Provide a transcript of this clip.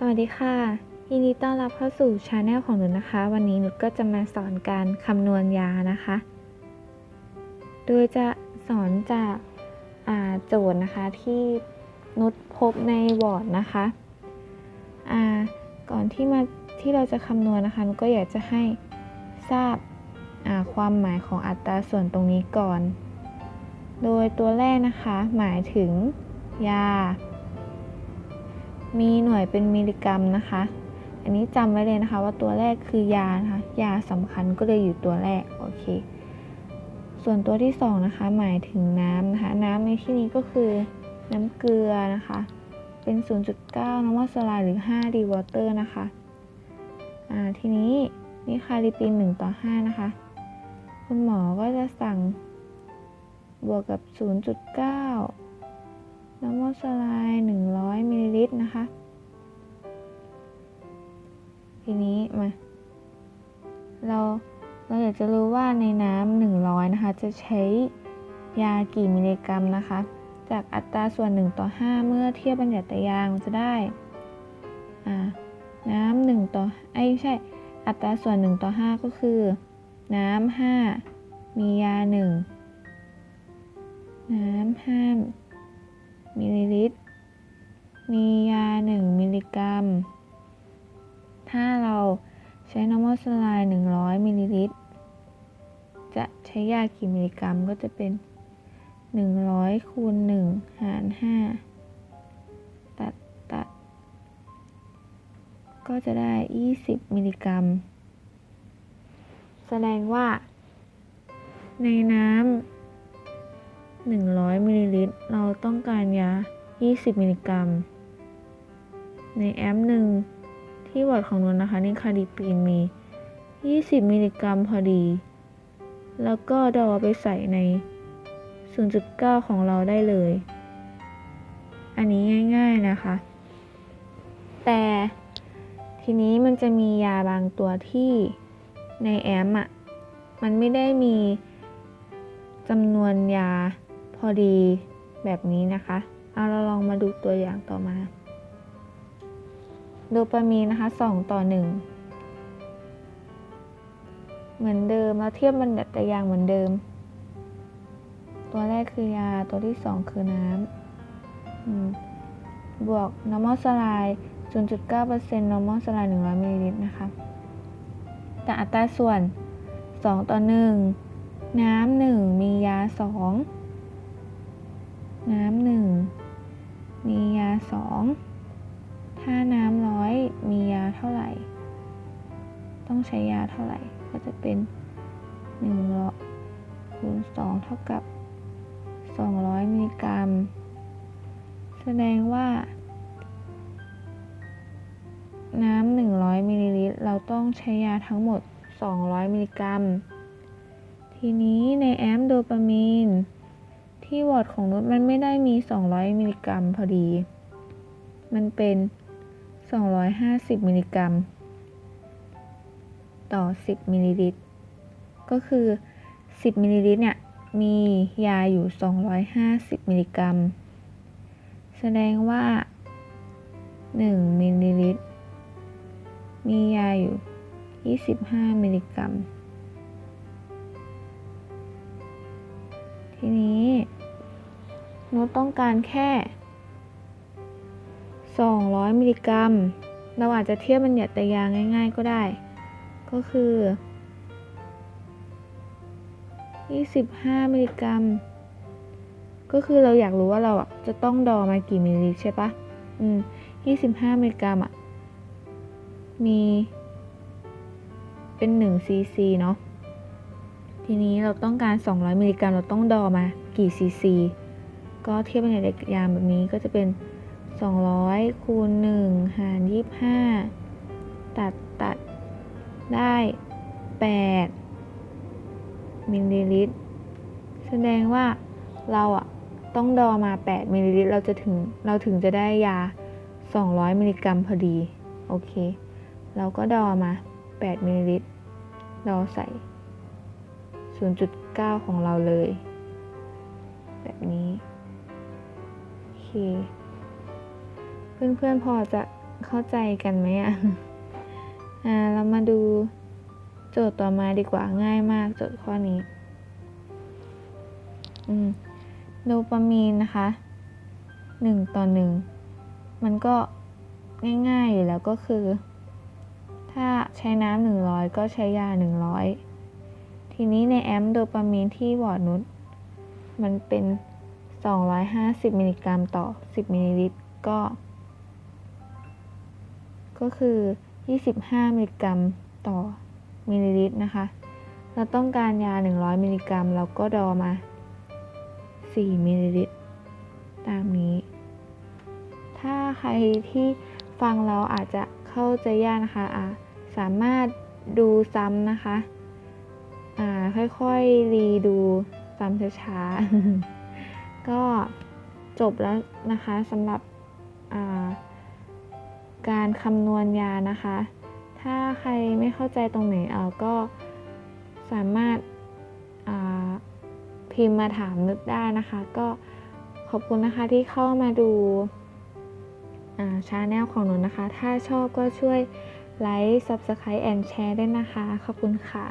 สวัสดีค่ะ ยินดีต้อนรับเข้าสู่ช anel ของหนูนะคะ วันนี้หนูก็จะมาสอนการคำนวณยานะคะ โดยจะสอนจากอ่าโจทย์นะคะที่นุชพบในวอร์ดนะคะอ่าก่อนที่มาที่เราจะคำนวณนะคะก็อยากจะให้ทราบอ่าความหมายของอัตราส่วนตรงนี้ก่อน โดยตัวแรกนะคะหมายถึงยา มีหน่วยเป็นมิลลิกรัมนะคะ อันนี้จำไว้เลยนะคะว่าตัวแรกคือยานะคะ ยาสำคัญก็เลยอยู่ตัวแรก โอเค ส่วนตัวที่สองนะคะ หมายถึงน้ำนะคะ น้ำในที่นี้ก็คือน้ำเกลือนะคะ เป็น 0.9 น้ำมันสลายหรือ5ดีวอเตอร์นะคะ อ่า ทีนี้นี่คาริปิน1ต่อ5นะคะ คุณหมอก็จะสั่งบวกกับ 0.9 น้ำมันสลาย 100มิลลิลิตรนะคะ ทีนี้มา เราเราอยากจะรู้ว่าในน้ำ100นะคะ จะใช้ยากี่มิลลิกรัมนะคะ จากอัตราส่วน 1 ต่อ 5 เมื่อเทียบบัญญัติยางจะได้อ่าน้ำ1ต่อไอ้ใช่ อัตราส่วน 1 ต่อ 5 ก็คือ น้ำ5มียา 1 น้ำ5มิลลิลิตรมียา 1 มิลลิกรัม ถ้าเราใช้น้ำมันสลาย100 มิลลิลิตร จะใช้ยากี่มิลลิกรัมก็จะเป็น 100 คูณ 1 หาร 5 ตัดตัด ก็จะได้ 20 มิลลิกรัม แสดงว่า ในน้ำ 100 มิลลิลิตร เราต้องการยา 20 มิลลิกรัม ในแอมหนึ่ง ที่วอดของนนนะคะนี่คาดิปีนมี 20 มิลลิกรัมพอดี แล้วก็ดอไปใส่ใน 0.9 ของเราได้เลย อันนี้ง่ายๆนะคะ แต่ทีนี้มันจะมียาบางตัวที่ในแอมอะ มันไม่ได้มีจำนวนยาพอดีแบบนี้นะคะ เอาเราลองมาดูตัวอย่างต่อมา โดปามีนนะคะ 2 ต่อ 1 เหมือนเดิมแล้วเทียบบัญญัติยางเหมือนเดิม ตัวแรกคือยาตัวที่ 2 คือน้ำบวกน้ำมันสลาย0.9%น้ำมันสลาย100มิลลิลิตรนะคะ แต่อัตราส่วน 2 ต่อ 1 น้ำหนึ่งมียา 2 น้ำหนึ่งมียา 2 ถ้าน้ำร้อยมียาเท่าไหร่ ต้องใช้ยาเท่าไหร่ ก็จะเป็น1ร้อยคูณ2เท่ากับ 200 มิลลิกรัม แสดงว่า น้ำ100 มิลลิลิตร เราต้องใช้ยาทั้งหมด 200 มิลลิกรัม ทีนี้ในแอมโดปามีน ที่วอร์ดของนุชมันไม่ได้มี 200 มิลลิกรัมพอดี มันเป็น 250 มิลลิกรัม ต่อ 10 มิลลิลิตร ก็คือ 10 มิลลิลิตรเนี่ย มียาอยู่ 250 มิลลิกรัม แสดงว่า 1 มิลลิลิตร มียาอยู่ 25 มิลลิกรัม ทีนี้นุชต้องการแค่ 200 มิลลิกรัม เราอาจจะเทียบบัญญัติยาง่ายๆก็ได้ ก็คือ 25 มิลลิกรัม ก็คือเราอยากรู้ว่าเราอะจะต้องดอมากี่มิลลิลิตรใช่ปะอืม 25 มิลลิกรัมอะ มีเป็น1ซีซีเนาะ ทีนี้เราต้องการ 200 มิลลิกรัม เราต้องดอมากี่ซีซี ก็เทียบเป็นในยามแบบนี้ก็จะเป็น 200 คูณ 1 หาร 25 ตัดตัดได้ 8 มิลลิลิตร แสดงว่าเราอะต้องดอมา 8 มิลลิลิตร เราจะถึง เราถึงจะได้ยา 200 มิลลิกรัมพอดี โอเค เราก็ดอมา 8 มิลลิลิตร ดอใส่ 0.9 ของเราเลย แบบนี้ โอเค เพื่อนๆพอจะเข้าใจกันไหมอะอ่าเรามาดูโจทย์ต่อมาดีกว่าง่ายมากโจทย์ข้อนี้ อืมโดปามีนนะคะหนึ่งต่อหนึ่งมันก็ง่ายๆอยู่แล้วก็คือ ถ้าใช้น้ำหนึ่งร้อยก็ใช้ยาหนึ่งร้อยทีนี้ในแอมโดปามีนที่วอร์ดนุชมันเป็น 250 มิลลิกรัมต่อ 10 มิลลิลิตรก็ ก็คือ 25 มิลลิกรัมต่อมิลลิลิตรนะคะ เราต้องการยา 100 มิลลิกรัม เราก็ดอมา 4 มิลลิลิตร ตามนี้ ถ้าใครที่ฟังเราอาจจะเข้าใจยากนะคะอะสามารถดูซ้ำนะคะค่อยๆ รีดูซ้ำช้าๆ ก็จบแล้วนะคะสำหรับอ่า การคำนวณยานะคะ ถ้าใครไม่เข้าใจตรงไหนเออก็สามารถาพิมพ์มาถามนึกได้นะคะ ก็ขอบคุณนะคะที่เข้ามาดูชาแนลของหนูนะคะ ถ้าชอบก็ช่วยไลค์ Subscribe and Share ด้วยนะคะ ขอบคุณค่ะ